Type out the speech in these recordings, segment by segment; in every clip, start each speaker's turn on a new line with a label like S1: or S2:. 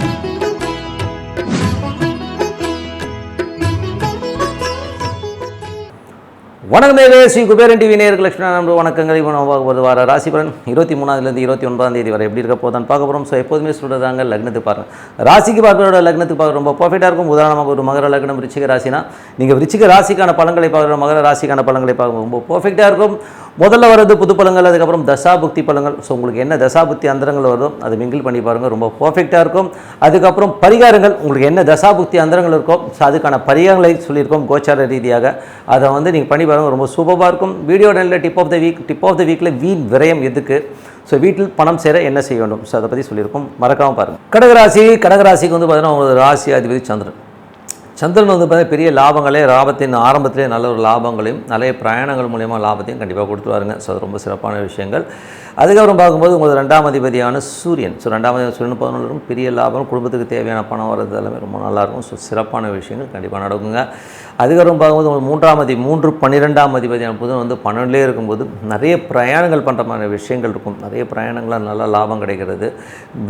S1: வணக்கம் வணக்கமேவே ஸ்ரீ குபேரன் டிவி நேருக்கு நம்ப வணக்கங்கள். இப்போ நம்ம பார்க்க போகிறது வார ராசி இருபத்தி மூணாவதுலேருந்து இருபத்தி ஒன்பதாம் தேதி வரை எப்படி இருக்க போதான் பார்க்க போகிறோம் ஸோ எப்போதுமே சொல்கிறதாங்க லக்னத்துக்கு பாருங்க ராசிக்கு பார்க்குறோட லக்னத்துக்கு பார்க்க ரொம்ப பர்ஃபெக்டாக இருக்கும். உதாரணமாக ஒரு மகர லக்னம் ரிச்சிக ராசினா நீங்கள் ரிச்சிக ராசிக்கான பழங்களை பார்க்குற மகர ராசிக்கான பழங்களை பார்க்க ரொம்ப பர்ஃபெக்டாக இருக்கும். முதல்ல வர்றது புது பழங்கள் அதுக்கப்புறம் தசாபுக்தி பழங்கள். ஸோ உங்களுக்கு என்ன தசாபுக்தி அந்தரங்கள் வருதோ அதை மிங்கிள் பண்ணி பாருங்கள் ரொம்ப பர்ஃபெக்டாக இருக்கும். அதுக்கப்புறம் பரிகாரங்கள் உங்களுக்கு என்ன தசாபுக்தி அந்தரங்கள் இருக்கோ ஸோ அதுக்கான பரிகாரங்களை சொல்லியிருக்கோம் கோச்சார ரீதியாக. அதை வந்து நீங்கள் பண்ணி பாருங்கள் ரொம்ப சூப்பராக இருக்கும். வீடியோ நல்ல tip of the week tip of the வீக்கில் வீண் விரயம் எதுக்கு? ஸோ வீட்டில் பணம் சேர என்ன செய்ய வேண்டும்? ஸோ அதை பற்றி சொல்லியிருக்கோம். மறக்காமல் பாருங்கள் கடகராசி கடகராசிக்கு வந்து பார்த்தீங்கன்னா உங்களுக்கு ராசி அதிபதி சந்திரன். சந்திரன் வந்து பார்த்தீங்கன்னா பெரிய லாபங்களே லாபத்தின் ஆரம்பத்திலே நல்ல ஒரு லாபங்களையும் நிறைய பிரயாணங்கள் மூலயமா லாபத்தையும் கண்டிப்பாக கொடுத்துருவாருங்க. ஸோ அது ரொம்ப சிறப்பான விஷயங்கள். அதுக்கப்புறம் பார்க்கும்போது உங்களது ரெண்டாம் அதிபதியான சூரியன். ஸோ ரெண்டாம் அதிபதி சூரியன் பதினொன்று பெரிய லாபம் குடும்பத்துக்கு தேவையான பணம் வர்றது எல்லாமே ரொம்ப நல்லாயிருக்கும் ஸோ சிறப்பான விஷயங்கள் கண்டிப்பாக நடக்குங்க. அதுக்கப்புறம் பார்க்கும்போது உங்களுக்கு மூன்றாம் அதி மூன்று பன்னிரெண்டாம் அதிபதியான புதன் வந்து பன்னெண்டுலேயே இருக்கும்போது நிறைய பிரயாணங்கள் பண்ணுற மாதிரி விஷயங்கள் இருக்கும். நிறைய பிரயாணங்களால் நல்ல லாபம் கிடைக்கிறது.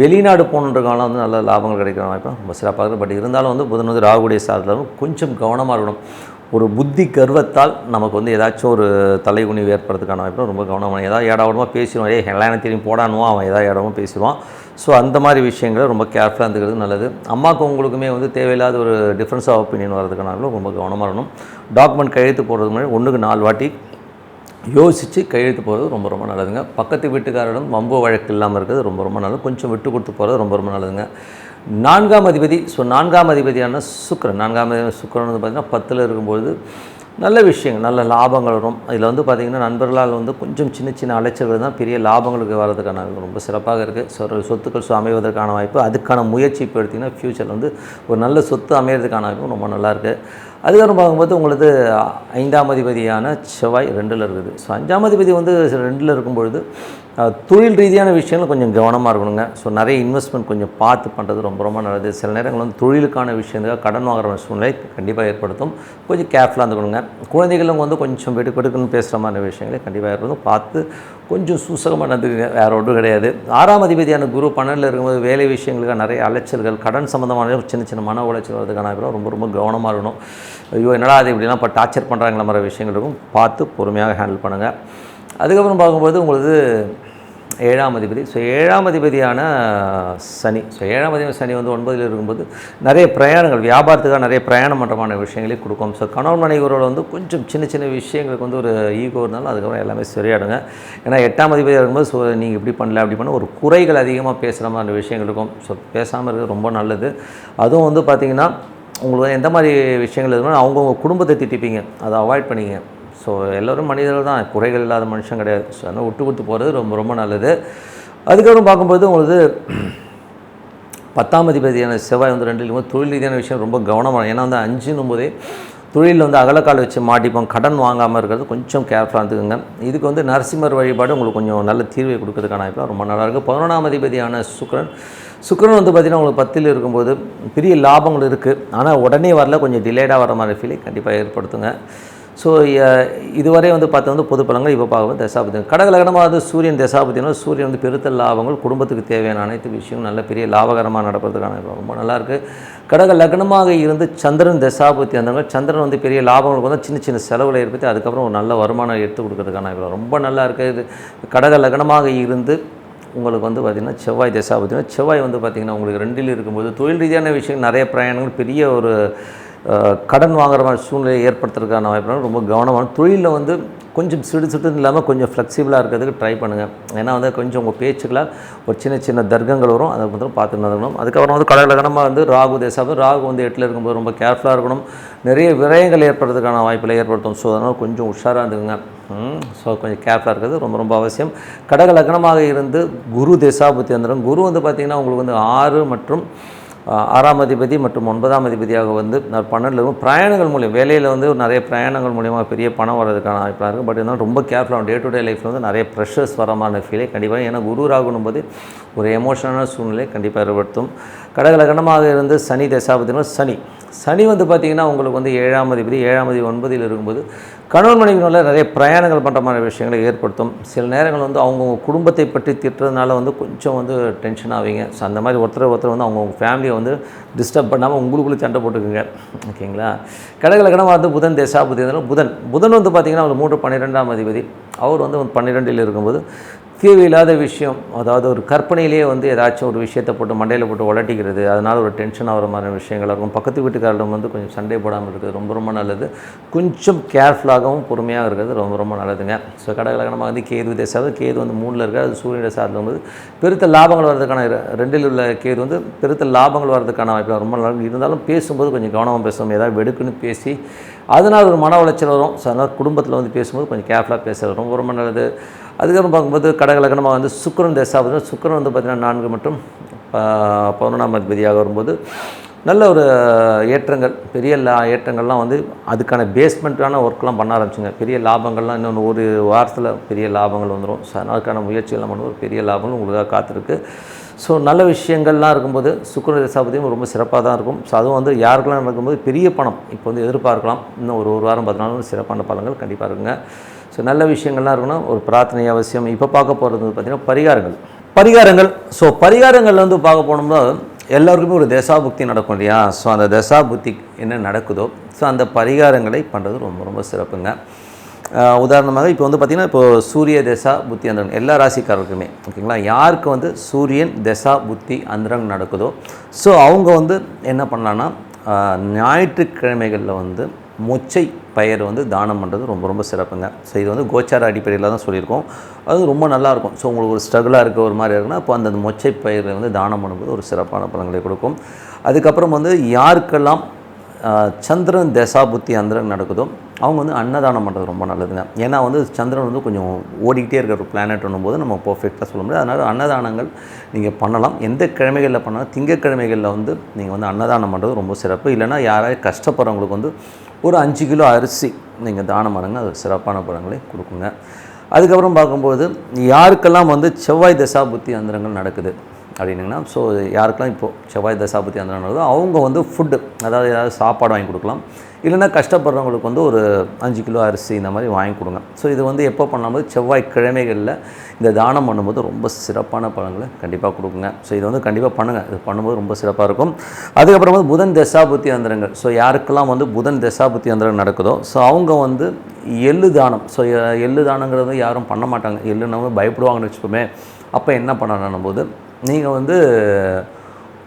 S1: வெளிநாடு போகணுன்ற காலம் வந்து நல்ல லாபங்கள் கிடைக்கிற வாய்ப்பு ரொம்ப சிறப்பாக இருக்குது பட் இருந்தாலும் வந்து புதன் வந்து ராகுடைய சாதத்தில் கொஞ்சம் கவனமாக இருக்கணும். ஒரு புத்தி கர்வத்தால் நமக்கு வந்து ஏதாச்சும் ஒரு தலைகுனிவு ஏற்படுறதுக்கான வாய்ப்பு ரொம்ப கவனமாக ஏதாவது ஏடாவிடமாக பேசிடுவான் ஏ எல்லாம் தெரியும் போடானுவான் அவன். ஏதாவது இடமா பேசிடுவான். ஸோ அந்த மாதிரி விஷயங்களை ரொம்ப கேர்ஃபுல்லாக இருந்துக்கிறது நல்லது. அம்மாவுக்கு உங்களுக்குமே வந்து தேவையில்லாத ஒரு டிஃப்ரென்ஸ் ஆஃப் ஒப்பீனியன் வரதுக்கானாலும் ரொம்ப கவனமாக இருக்கணும். டாக்குமெண்ட் கையெழுத்து போடுறது முன்னாடி ஒன்றுக்கு நாலு வாட்டி யோசித்து கையெழுத்து போகிறது ரொம்ப ரொம்ப நல்லதுங்க. பக்கத்து வீட்டுக்காரரும் வம்பு வழக்கு இல்லாமல் இருக்கிறது ரொம்ப ரொம்ப நல்லது. கொஞ்சம் விட்டு கொடுத்து போகிறது ரொம்ப ரொம்ப நல்லதுங்க. நான்காம் அதிபதி ஸோ நான்காம் அதிபதியான சுக்கரன் நான்காம் அதிபதி சுக்கரன் வந்து பார்த்திங்கன்னா பத்தில் இருக்கும்போது நல்ல விஷயங்கள் நல்ல லாபங்கள் வரும். இதில் வந்து பார்த்திங்கன்னா நண்பர்களால் வந்து கொஞ்சம் சின்ன சின்ன அலைச்சல்கள் தான் பெரிய லாபங்களுக்கு வர்றதுக்கான ரொம்ப சிறப்பாக இருக்குது ஸோ சொத்துக்கள் அமைவதற்கான வாய்ப்பு அதுக்கான முயற்சி இப்போ எடுத்திங்கன்னா ஃப்யூச்சரில் வந்து ஒரு நல்ல சொத்து அமையிறதுக்கான வாய்ப்பு ரொம்ப நல்லாயிருக்கு அதுக்கப்புறம் பார்க்கும்போது உங்களுக்கு ஐந்தாம் அதிபதியான செவ்வாய் ரெண்டில் இருக்குது. ஸோ அஞ்சாம் அதிபதி வந்து ரெண்டில் இருக்கும்பொழுது பொழுது தொழில் ரீதியான விஷயங்கள் கொஞ்சம் கவனமாக இருக்கணுங்க. ஸோ நிறைய இன்வெஸ்ட்மெண்ட் கொஞ்சம் பார்த்து பண்ணுறது ரொம்ப ரொம்ப நல்லது. சில நேரங்கள் வந்து தொழிலுக்கான விஷயத்துக்காக கடன் வாங்குற சூழ்நிலை கண்டிப்பாக ஏற்படுத்தும். கொஞ்சம் கேர்ஃபுல்லாக இருந்துக்கணுங்க. குழந்தைகளும் வந்து கொஞ்சம் வெடு வெடுக்குன்னு பேசுகிற மாதிரி விஷயங்களை கண்டிப்பாக ஏற்படுத்தும். பார்த்து கொஞ்சம் சூசகமாக நடந்துக்குங்க. வேறு ஒன்றும் கிடையாது. ஆறாம் அதிபதியான குரு பன்னெண்டில் இருக்கும்போது வேலை விஷயங்களுக்காக நிறைய அலைச்சல்கள் கடன் சம்மந்தமான சின்ன சின்ன மன உளைச்சல் வரதுக்கான ரொம்ப ரொம்ப கவனமாக இருக்கணும். ஐயோ என்னடா அது இப்படிலாம் இப்போ டார்ச்சர் பண்ணுறாங்கிற மாதிரி விஷயங்கள் இருக்கும். பார்த்து பொறுமையாக ஹேண்டில் பண்ணுங்கள் அதுக்கப்புறம் பார்க்கும்போது உங்களுக்கு ஏழாம் அதிபதி. ஸோ ஏழாம் அதிபதியான சனி. ஸோ ஏழாம் அதிபதி சனி வந்து ஒன்பதில் இருக்கும்போது நிறைய பிரயாணங்கள் வியாபாரத்துக்காக நிறைய பிரயாணம் பண்ணுறமான விஷயங்களே கொடுக்கும். ஸோ கணவன் மனைவரோட வந்து கொஞ்சம் சின்ன சின்ன விஷயங்களுக்கு வந்து ஒரு ஈகோ இருந்தாலும் அதுக்கப்புறம் எல்லாமே சரியாடுங்க ஏன்னா எட்டாம் அதிபதியாக இருக்கும்போது ஸோ நீங்கள் இப்படி பண்ணல அப்படி பண்ண ஒரு குறைகள் அதிகமாக பேசுகிற மாதிரி விஷயங்கள் இருக்கும். ஸோ பேசாமல் இருக்கிறது ரொம்ப நல்லது. அதுவும் வந்து பார்த்திங்கன்னா உங்களுக்கு எந்த மாதிரி விஷயங்கள் இருக்குன்னா அவங்கவுங்க குடும்பத்தை திட்டிப்பீங்க. அதை அவாய்ட் பண்ணிங்க. ஸோ எல்லோரும் மனிதர்கள் தான். குறைகள் இல்லாத மனுஷன் கிடையாது. ஸோ அதனால் விட்டு கொடுத்து போகிறது ரொம்ப ரொம்ப நல்லது. அதுக்கப்புறம் பார்க்கும்போது உங்களுக்கு பத்தாம் அதிபதியான செவ்வாய் வந்து ரெண்டு இருக்கும்போது தொழில் ரீதியான விஷயம் ரொம்ப கவனமாக ஏன்னா வந்து அஞ்சுன்னும் போதே தொழிலில் வந்து அகலக்கால் வச்சு மாட்டிப்போம். கடன் வாங்காமல் இருக்கிறது கொஞ்சம் கேர்ஃபுல்லாக இருந்துக்குங்க. இதுக்கு வந்து நரசிம்மர் வழிபாடு உங்களுக்கு கொஞ்சம் நல்ல தீர்வை கொடுக்கறதுக்கான வாய்ப்பு ரொம்ப நல்லாயிருக்கு பதினொன்றாம் அதிபதியான சுக்கிரன். சுக்கரன் வந்து பார்த்திங்கன்னா உங்களுக்கு பத்தில் இருக்கும்போது பெரிய லாபங்கள் இருக்குது ஆனால் உடனே வரல. கொஞ்சம் டிலேடாக வர மாதிரி ஃபீலை கண்டிப்பாக ஏற்படுத்துங்க. ஸோ இதுவரை வந்து பார்த்து வந்து பொது பலங்கள். இப்போ பார்க்கும்போது தசாபதி கடகலகனமாவது வந்து சூரியன் தசாபதினா சூரியன் வந்து பெருத்த லாபங்கள் குடும்பத்துக்கு தேவையான அனைத்து விஷயங்களும் நல்ல பெரிய லாபகரமாக நடப்பதுக்கான ரொம்ப நல்லாயிருக்கு கடக லக்னமாக இருந்து சந்திரன் தசாபதி அந்த சந்திரன் வந்து பெரிய லாபங்களுக்கு வந்து சின்ன சின்ன செலவுகளை ஏற்படுத்தி அதுக்கப்புறம் ஒரு நல்ல வருமானம் எடுத்து கொடுக்கறதுக்கான ரொம்ப நல்லா இருக்குது இது. கடக லக்னமாக இருந்து உங்களுக்கு வந்து பார்த்திங்கன்னா செவ்வாய் தசாபதினா செவ்வாய் வந்து பார்த்திங்கன்னா உங்களுக்கு ரெண்டில் இருக்கும்போது தொழில் ரீதியான விஷயம் நிறைய பிரயாணங்கள் பெரிய ஒரு கடன் வாங்குற மாதிரி சூழ்நிலையை ஏற்படுத்துறதுக்கான வாய்ப்பு ரொம்ப கவனமான தொழிலில் வந்து கொஞ்சம் சிடு சிடுன்னு இல்லாமல் கொஞ்சம் ஃப்ளெக்சிபிளாக இருக்கிறதுக்கு ட்ரை பண்ணுங்கள் ஏன்னா வந்து கொஞ்சம் உங்கள் பேச்சுக்களால் ஒரு சின்ன சின்ன தர்க்கங்கள் வரும். அதை மட்டும் பார்த்து நடக்கணும் அதுக்கப்புறம் வந்து கடகலகனமாக வந்து ராகு தேசாபம் ராகு வந்து எட்டில் இருக்கும்போது ரொம்ப கேர்ஃபுல்லாக இருக்கணும். நிறைய விரயங்கள் ஏற்படுறதுக்கான வாய்ப்புகளை ஏற்படுத்தும். ஸோ அதனால் கொஞ்சம் உஷாராக இருந்துக்குங்க. ஸோ கொஞ்சம் கேர்ஃபுல்லாக இருக்கிறது ரொம்ப ரொம்ப அவசியம். கடக லக்னமாக இருந்து குரு தேசாபுத்தி வந்துடும் குரு வந்து பார்த்திங்கன்னா உங்களுக்கு வந்து ஆறு மற்றும் ஆறாம் அதிபதி மற்றும் ஒன்பதாம் அதிபதியாக வந்து நான் பன்னெண்டில் இருக்கும் பிரயாணங்கள் மூலியம் வேலையில் வந்து நிறைய பிரயாணங்கள் மூலியமாக பெரிய பணம் வர்றதுக்கான வாய்ப்பாக இருக்குது பட் இருந்தாலும் ரொம்ப கேர்ஃபுல்லாக டே டு டே லைஃப்பில் வந்து நிறைய ப்ரெஷர்ஸ் வரமான ஃபீலே கண்டிப்பாக ஏன்னா குரு ராகுனும் போது ஒரு எமோஷனலான சூழ்நிலை கண்டிப்பாக ஏற்படுத்தும். கடகலகனமாக இருந்து சனி தசாபதினா சனி. சனி வந்து பார்த்திங்கன்னா உங்களுக்கு வந்து ஏழாம் அதிபதி ஏழாம் அதிபதி ஒன்பதில் இருக்கும்போது கணவன் மனைவினால நிறைய பிரயாணங்கள் பண்ணுற மாதிரி விஷயங்களை ஏற்படுத்தும். சில நேரங்கள் வந்து அவங்கவுங்க குடும்பத்தை பற்றி திட்டுறதுனால வந்து கொஞ்சம் வந்து டென்ஷன் ஆவீங்க. ஸோ அந்த மாதிரி ஒருத்தர் ஒருத்தர் வந்து அவங்கவுங்க ஃபேமிலியை வந்து டிஸ்டர்ப் பண்ணாமல் உங்களுக்குள்ளே சண்டை போட்டுக்குங்க. ஓகேங்களா? கடகலக்கணமாக வந்து புதன் தேசாபுதி. புதன். புதன் வந்து பார்த்திங்கன்னா அவர் மூன்று பன்னிரெண்டாம் அதிபதி. அவர் வந்து பன்னிரெண்டில் இருக்கும்போது தேவையில்லாத விஷயம் அதாவது ஒரு கற்பனையிலேயே வந்து ஏதாச்சும் ஒரு விஷயத்தை போட்டு மண்டையில் போட்டு உலட்டிக்கிறது அதனால் ஒரு டென்ஷன் ஆகிற மாதிரி விஷயங்களாக இருக்கும் பக்கத்து வீட்டுக்காரிடம் வந்து கொஞ்சம் சண்டை போடாமல் இருக்குது ரொம்ப ரொம்ப நல்லது. கொஞ்சம் கேர்ஃபுல்லாகவும் பொறுமையாக இருக்கிறது ரொம்ப ரொம்ப நல்லதுங்க. ஸோ கடகலகனமாக வந்து கேது தேசாவது கேது வந்து மூணில் இருக்காது அது சூரியனுடைய சார்ந்த வந்து பெருத்த லாபங்கள் வர்றதுக்கான ரெண்டில் உள்ள கேது வந்து பெருத்த லாபங்கள் வர்றதுக்கான வாய்ப்பு ரொம்ப நல்லா இருந்தாலும் பேசும்போது கொஞ்சம் கவனமாக பேசணும் ஏதாவது வெடுக்குன்னு பேசி அதனால் ஒரு மன உளைச்சல் வரும். ஸோ அதனால் குடும்பத்தில் வந்து பேசும்போது கொஞ்சம் கேர்ஃபுல்லாக பேசுகிறது ரொம்ப ரொம்ப நல்லது. அதுக்கப்புறம் பார்க்கும்போது கடகலக்கணமாக வந்து சுக்கரன் தேசாவது சுக்கரன் வந்து பார்த்திங்கன்னா நான்கு மற்றும் ப- பதினொன்றாம் அதிபதியாக வரும்போது நல்ல ஒரு ஏற்றங்கள் பெரிய லா ஏற்றங்கள்லாம் வந்து அதுக்கான பேஸ்மெண்ட்டான ஒர்க்லாம் பண்ண ஆரம்பிச்சுங்க. பெரிய லாபங்கள்லாம் இன்னொன்று ஒரு வாரத்தில் பெரிய லாபங்கள் வந்துடும் ஸோ அதற்கான முயற்சிகள்லாம் பண்ணுவோம் ஒரு பெரிய லாபங்கள் உங்களுக்காக காத்திருக்கு. ஸோ நல்ல விஷயங்கள்லாம் இருக்கும்போது சுக்கர தசாபதியும் ரொம்ப சிறப்பாக தான் இருக்கும். ஸோ அதுவும் வந்து யாருக்கெல்லாம் நடக்கும்போது பெரிய பணம் இப்போ வந்து எதிர்பார்க்கலாம். இன்னும் ஒரு ஒரு வாரம் பத்து நாள் சிறப்பான பலங்கள் கண்டிப்பாக இருக்குங்க. ஸோ நல்ல விஷயங்கள்லாம் இருக்கணும் ஒரு பிரார்த்தனை அவசியம். இப்போ பார்க்க போகிறது வந்து பார்த்திங்கன்னா பரிகாரங்கள். பரிகாரங்கள். ஸோ பரிகாரங்கள் வந்து பார்க்க போனோம்னா எல்லாருக்குமே ஒரு தசாபுக்தி நடக்கும் இல்லையா? ஸோ அந்த தசாபுக்தி என்ன நடக்குதோ ஸோ அந்த பரிகாரங்களை பண்ணுறது ரொம்ப ரொம்ப சிறப்புங்க. உதாரணமாக இப்போ வந்து பார்த்திங்கன்னா இப்போ சூரிய தசா புத்தி அந்தரன் எல்லா ராசிக்காரருக்குமே ஓகேங்களா? யாருக்கு வந்து சூரியன் தசா புத்தி அந்தரங் நடக்குதோ ஸோ அவங்க வந்து என்ன பண்ணலான்னா ஞாயிற்றுக்கிழமைகளில் வந்து மொச்சை பயிர் வந்து தானம் பண்ணுறது ரொம்ப ரொம்ப சிறப்புங்க. ஸோ இது வந்து கோச்சார அடிப்படையில் தான் சொல்லியிருக்கோம். அது ரொம்ப நல்லாயிருக்கும். ஸோ உங்களுக்கு ஒரு ஸ்ட்ரகிளாக இருக்க ஒரு மாதிரி இருக்குன்னா அப்போ அந்த மொச்சை பயிரை வந்து தானம் பண்ணும்போது ஒரு சிறப்பான பலன்களை கொடுக்கும். அதுக்கப்புறம் வந்து யாருக்கெல்லாம் சந்திரன் தசாபுத்தி அந்தரன் நடக்குதோ அவங்க வந்து அன்னதானம் பண்ணுறது ரொம்ப நல்லதுங்க. ஏன்னா வந்து சந்திரன் வந்து கொஞ்சம் ஓடிக்கிட்டே இருக்கிற ஒரு பிளானட்னும் போது நம்ம பர்ஃபெக்டாக சொல்ல முடியாது. அதனால் அன்னதானங்கள் நீங்கள் பண்ணலாம். எந்த கிழமைகளில் பண்ணாலும்? திங்கக்கிழமைகளில் வந்து நீங்கள் வந்து அன்னதானம் பண்ணுறது ரொம்ப சிறப்பு. இல்லைன்னா யாராவது கஷ்டப்படுறவங்களுக்கு வந்து ஒரு அஞ்சு கிலோ அரிசி நீங்கள் தானம் பண்ணுங்க அது சிறப்பான பலன்களை கொடுக்குங்க. அதுக்கப்புறம் பார்க்கும்போது யாருக்கெல்லாம் வந்து செவ்வாய் தசாபுத்தி அந்தரங்கள் நடக்குது அப்படின்னிங்கன்னா ஸோ யாருக்கெல்லாம் இப்போது செவ்வாய் தசாபுத்தி அந்தரங்கள் நடக்குதோ அவங்க வந்து ஃபுட்டு அதாவது ஏதாவது சாப்பாடு வாங்கி கொடுக்கலாம். இல்லைன்னா கஷ்டப்படுறவங்களுக்கு வந்து ஒரு அஞ்சு கிலோ அரிசி இந்த மாதிரி வாங்கி கொடுங்க. ஸோ இது வந்து எப்போ பண்ணும்போது செவ்வாய் கிழமைகளில் இந்த தானம் பண்ணும்போது ரொம்ப சிறப்பான பழங்களை கண்டிப்பாக கொடுக்குங்க. ஸோ இது வந்து கண்டிப்பாக பண்ணுங்கள் இது பண்ணும்போது ரொம்ப சிறப்பாக இருக்கும். அதுக்கப்புறம் வந்து புதன் தசாபுத்தி அந்தரங்கள் ஸோ யாருக்கெல்லாம் வந்து புதன் தசாபுத்தி அந்தரங்கள் நடக்குதோ ஸோ அவங்க வந்து எள்ளு தானம். ஸோ எள்ளு தானங்கிறது யாரும் பண்ண மாட்டாங்க. எள்ளுனவங்க பயப்படுவாங்கன்னு வச்சுக்கோமே. அப்போ என்ன பண்ணணும் போது நீங்கள் வந்து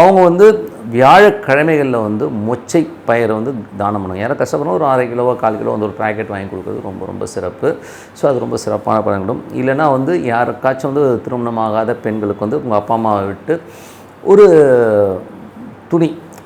S1: அவங்க வந்து வியாழக்கிழமைகளில் வந்து மொச்சை பயிரை வந்து தானம் பண்ணுவாங்க. யாரும் கஷ்டப்படுறோம் ஒரு அரை கிலோவோ கால் கிலோ வந்து ஒரு பேக்கெட் வாங்கி கொடுக்குறது ரொம்ப ரொம்ப சிறப்பு. ஸோ அது ரொம்ப சிறப்பான பழங்கிடும் இல்லைன்னா வந்து யாருக்காச்சும் வந்து திருமணமாகாத பெண்களுக்கு வந்து உங்கள் அப்பா அம்மாவை விட்டு ஒரு துணி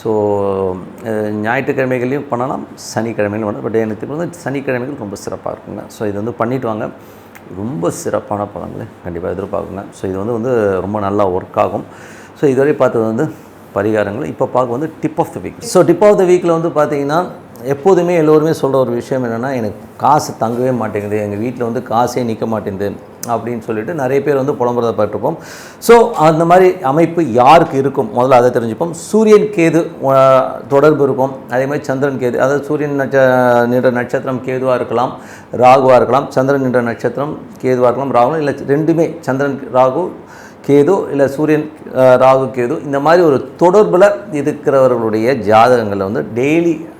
S1: ஸோ ஞாயிற்றுக்கிழமைகளையும் பண்ணலாம் சனிக்கிழமையிலும் பண்ணலாம். பட் எனக்கு வந்து சனிக்கிழமைகள் ரொம்ப சிறப்பாக இருக்குங்க. ஸோ இது வந்து பண்ணிட்டு வாங்க. ரொம்ப சிறப்பான பலன்களை கண்டிப்பாக எதிர்பார்க்குங்க. ஸோ இது வந்து வந்து ரொம்ப நல்லா ஒர்க் ஆகும். ஸோ இதுவரை பார்த்தது வந்து பரிகாரங்கள். இப்போ பார்க்க வந்து tip of the week so tip of the வீக்கில் வந்து பார்த்தீங்கன்னா எப்போதுமே எல்லோருமே சொல்கிற ஒரு விஷயம் என்னென்னா எனக்கு காசு தங்கவே மாட்டேங்குது எங்கள் வீட்டில் வந்து காசே நிற்க மாட்டேங்குது அப்படின்னு சொல்லிட்டு நிறைய பேர் வந்து புலம்புறத பட்டிருப்போம் ஸோ அந்த மாதிரி அமைப்பு யாருக்கு இருக்கும்? முதல்ல அதை தெரிஞ்சுப்போம். சூரியன் கேது தொடர்பு இருக்கும். அதே மாதிரி சந்திரன் கேது அதாவது சூரியன் நட்ச நின்ற நட்சத்திரம் கேதுவாக இருக்கலாம் ராகுவாக இருக்கலாம் சந்திரன் நின்ற நட்சத்திரம் கேதுவாக இருக்கலாம் ராகுலாம் இல்லை ரெண்டுமே சந்திரன் ராகு கேது இல்லை சூரியன் ராகு கேது இந்த மாதிரி ஒரு தொடர்பில் இருக்கிறவர்களுடைய ஜாதகங்களில் வந்து டெய்லி